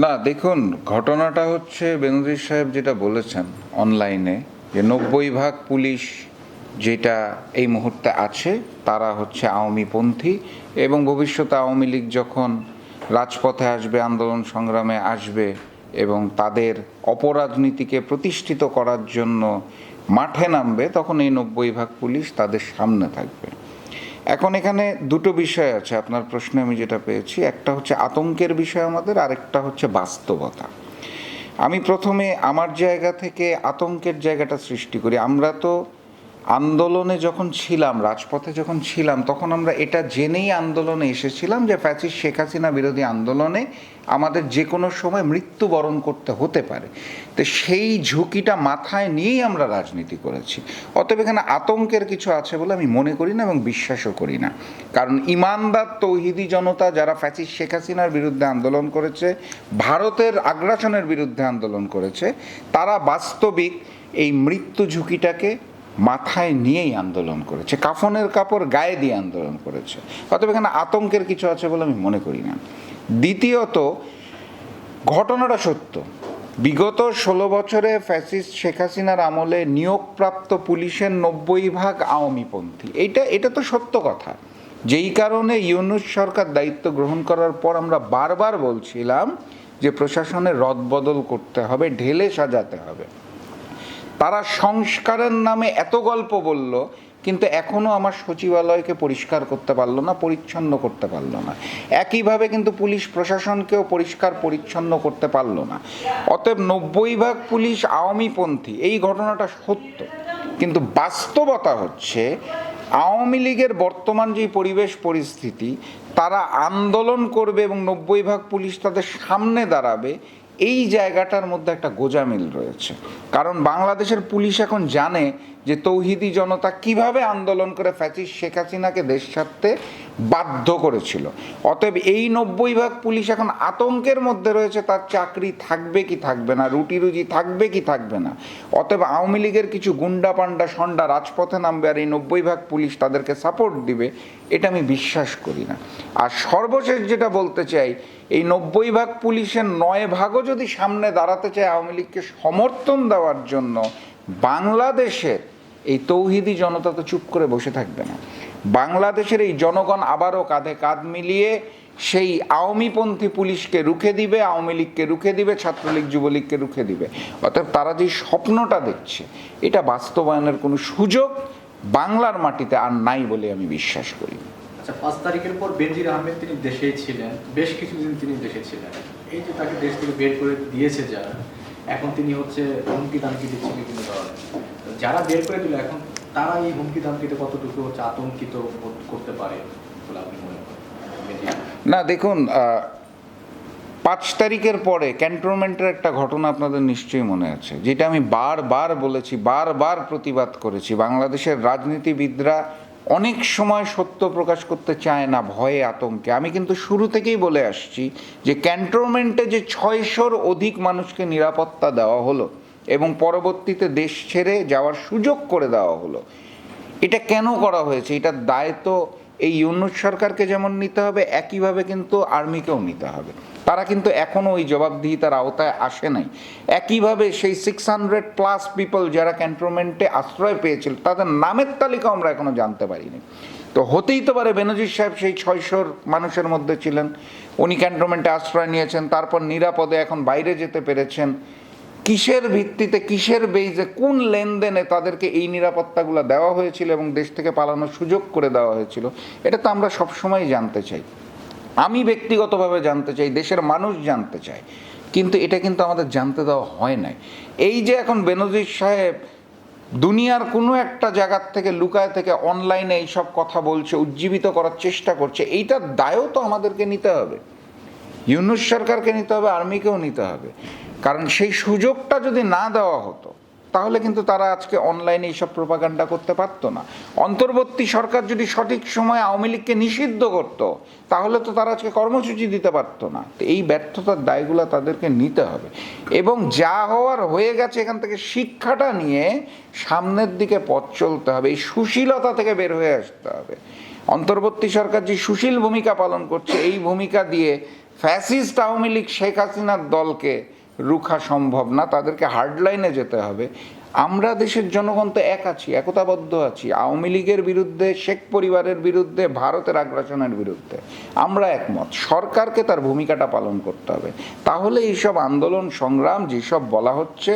না, দেখুন, ঘটনাটা হচ্ছে বেনজির সাহেব যেটা বলেছেন অনলাইনে যে নব্বই ভাগ পুলিশ যেটা এই মুহূর্তে আছে, তারা হচ্ছে আওয়ামীপন্থী এবং ভবিষ্যতে আওয়ামী লীগ যখন রাজপথে আসবে, আন্দোলন সংগ্রামে আসবে এবং তাদের অপরাজনীতিকে প্রতিষ্ঠিত করার জন্য মাঠে নামবে, তখন এই নব্বই ভাগ পুলিশ তাদের সামনে থাকবে। এখন এখানে দুটো বিষয় আছে, আপনার প্রশ্নে আমি যেটা পেয়েছি। একটা হচ্ছে আতঙ্কের বিষয় আমাদের, আরেকটা হচ্ছে বাস্তবতা। আমি প্রথমে আমার জায়গা থেকে আতঙ্কের জায়গাটা সৃষ্টি করি। আমরা তো আন্দোলনে যখন ছিলাম, রাজপথে যখন ছিলাম, তখন আমরা এটা জেনেই আন্দোলনে এসেছিলাম যে ফ্যাসিস শেখ হাসিনা বিরোধী আন্দোলনে আমাদের যে কোনো সময় মৃত্যুবরণ করতে হতে পারে। তো সেই ঝুঁকিটা মাথায় নিয়েই আমরা রাজনীতি করেছি। অতএব এখানে আতঙ্কের কিছু আছে বলে আমি মনে করি না এবং বিশ্বাসও করি না। কারণ ইমানদার, তৌহিদি জনতা যারা ফ্যাসিস শেখ হাসিনার বিরুদ্ধে আন্দোলন করেছে, ভারতের আগ্রাসনের বিরুদ্ধে আন্দোলন করেছে, তারা বাস্তবিক এই মৃত্যু ঝুঁকিটাকে মাথায় নিয়েই আন্দোলন করেছে, কাফনের কাপড় গায়ে দিয়ে আন্দোলন করেছে। অতএব এখানে আতঙ্কের কিছু আছে বলে আমি মনে করি না। দ্বিতীয়ত, ঘটনাটা সত্য। বিগত ষোলো বছরে ফ্যাসিস্ট শেখ হাসিনার আমলে নিয়োগপ্রাপ্ত পুলিশের নব্বই ভাগ আওয়ামীপন্থী। এটা এটা তো সত্য কথা। যেই কারণে ইউনুস সরকার দায়িত্ব গ্রহণ করার পর আমরা বারবার বলছিলাম যে প্রশাসনের রদবদল করতে হবে, ঢেলে সাজাতে হবে। তারা সংস্কারের নামে এত গল্প বলল, কিন্তু এখনও আমার সচিবালয়কে পরিষ্কার করতে পারল না, পরিচ্ছন্ন করতে পারল না। একইভাবে কিন্তু পুলিশ প্রশাসনকেও পরিষ্কার পরিচ্ছন্ন করতে পারল না। অতএব নব্বই ভাগ পুলিশ আওয়ামীপন্থী, এই ঘটনাটা সত্য। কিন্তু বাস্তবতা হচ্ছে, আওয়ামী লীগের বর্তমান যে পরিবেশ পরিস্থিতি, তারা আন্দোলন করবে এবং নব্বই ভাগ পুলিশ তাদের সামনে দাঁড়াবে এই জায়গাটার মধ্যে একটা গোজামিল রয়েছে। কারণ বাংলাদেশের পুলিশ এখন জানে যে তৌহিদি জনতা কীভাবে আন্দোলন করে ফ্যাসিস শেখ হাসিনাকে দেশ ছাড়তে বাধ্য করেছিল। অতএব এই নব্বই ভাগ পুলিশ এখন আতঙ্কের মধ্যে রয়েছে, তার চাকরি থাকবে কি থাকবে না, রুটি রুজি থাকবে কি থাকবে না। অতএব আওয়ামী লীগের কিছু গুন্ডা পান্ডা সন্ডা রাজপথে নামবে আর এই নব্বই ভাগ পুলিশ তাদেরকে সাপোর্ট দিবে, এটা আমি বিশ্বাস করি না। আর সর্বশেষ যেটা বলতে চাই, এই নব্বই ভাগ পুলিশের নয় ভাগও যদি সামনে দাঁড়াতে চায় আওয়ামী লীগকে সমর্থন দেওয়ার জন্য, বাংলাদেশের এই তৌহিদি জনতা তো চুপ করে বসে থাকবে না। বাংলাদেশের এই জনগণ আবারও কাঁধে কাঁধ মিলিয়ে সেই আওয়ামীপন্থী পুলিশকে রুখে দিবে, আওয়ামী লীগকে রুখে দিবে, ছাত্রলীগ, যুবলীগকে রুখে দিবে। অর্থাৎ তারা যে স্বপ্নটা দেখছে, এটা বাস্তবায়নের কোনো সুযোগ বাংলার মাটিতে আর নাই বলে আমি বিশ্বাস করি আচ্ছা পাঁচ তারিখের পর বেনজির আহমেদ তিনি দেশেই ছিলেন, বেশ কিছুদিন তিনি দেশে ছিলেন। এই যে তাকে দেশ থেকে বের করে দিয়েছে যারা, এখন তিনি হচ্ছে হুমকি দামকি দিচ্ছে বিভিন্ন ধরনের। যারা বের করে দিল, এখন তারা এই হুমকি দামকিতে কতটুকু হচ্ছে আতঙ্কিত করতে পারে না, দেখুন পাঁচ তারিখের পরে ক্যান্টনমেন্টের একটা ঘটনা আপনাদের নিশ্চয়ই মনে আছে। যেটা আমি বারবার বলেছি, বারবার প্রতিবাদ করেছি। বাংলাদেশের রাজনীতিবিদরা অনেক সময় সত্য প্রকাশ করতে চায় না, ভয়ে, আতঙ্কে। আমি কিন্তু শুরু থেকেই বলে আসছি যে ক্যান্টনমেন্টে যে ছয়শোর অধিক মানুষকে নিরাপত্তা দেওয়া হলো এবং পরবর্তীতে দেশ ছেড়ে যাওয়ার সুযোগ করে দেওয়া হলো। এটা কেন করা হয়েছে? এটার দায় তো এই ইউনুস সরকারকে যেমন নিতে হবে, একইভাবে কিন্তু আর্মিকেও নিতে হবে। তারা কিন্তু এখনও ওই জবাবদিহিতার আওতায় আসে নাই। একইভাবে সেই সিক্স হান্ড্রেড প্লাস পিপল যারা ক্যান্টনমেন্টে আশ্রয় পেয়েছিল, তাদের নামের তালিকা আমরা এখনও জানতে পারিনি। তো হতেই তো পারে বেনজির সাহেব সেই ছয়শোর মানুষের মধ্যে ছিলেন। উনি ক্যান্টনমেন্টে আশ্রয় নিয়েছেন, তারপর নিরাপদে এখন বাইরে যেতে পেরেছেন। কিসের ভিত্তিতে, কিসের বেইজে, কোন লেনদেনে তাদেরকে এই নিরাপত্তাগুলো দেওয়া হয়েছিল এবং দেশ থেকে পালানোর সুযোগ করে দেওয়া হয়েছিল, এটা তো আমরা সবসময় জানতে চাই। আমি ব্যক্তিগতভাবে জানতে চাই, দেশের মানুষ জানতে চায়, কিন্তু এটা কিন্তু আমাদের জানতে দেওয়া হয় নাই। এই যে এখন বেনজির সাহেব দুনিয়ার কোনো একটা জায়গার থেকে লুকায় থেকে অনলাইনে এইসব কথা বলছে, উজ্জীবিত করার চেষ্টা করছে, এইটার দায়ও তো আমাদেরকে নিতে হবে। ইউনুস সরকারকে নিতে হবে, আর্মিকেও নিতে হবে। কারণ সেই সুযোগটা যদি না দেওয়া হতো, তাহলে কিন্তু তারা আজকে অনলাইনে এইসব প্রপাগান্ডা করতে পারতো না। অন্তর্বর্তী সরকার যদি সঠিক সময়ে আওয়ামী লীগকে নিষিদ্ধ করত, তাহলে তো তারা আজকে কর্মসূচি দিতে পারতো না। এই ব্যর্থতার দায়গুলো তাদেরকে নিতে হবে। এবং যা হওয়ার হয়ে গেছে এখান থেকে শিক্ষাটা নিয়ে সামনের দিকে পথ চলতে হবে, এই সুশীলতা থেকে বের হয়ে আসতে হবে। অন্তর্বর্তী সরকার যে সুশীল ভূমিকা পালন করছে, এই ভূমিকা দিয়ে ফ্যাসিস্ট আওয়ামী লীগ শেখ হাসিনার দলকে রুখা সম্ভব না, তাদেরকে হার্ডলাইনে যেতে হবে। আমরা দেশের জনগণ তো এক আছি, একতাবদ্ধ আছি। আওয়ামী লীগের বিরুদ্ধে, শেখ পরিবারের বিরুদ্ধে, ভারতের আগ্রাসনের বিরুদ্ধে আমরা একমত। সরকারকে তার ভূমিকাটা পালন করতে হবে। তাহলে এইসব আন্দোলন, সংগ্রাম, যেসব বলা হচ্ছে,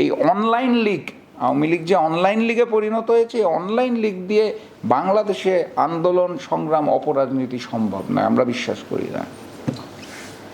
এই অনলাইন লীগ আওয়ামী লীগ যে অনলাইন লিগে পরিণত হয়েছে অনলাইন লীগ দিয়ে বাংলাদেশে আন্দোলন, সংগ্রাম, অপরাজনীতি সম্ভব নয়, আমরা বিশ্বাস করি না।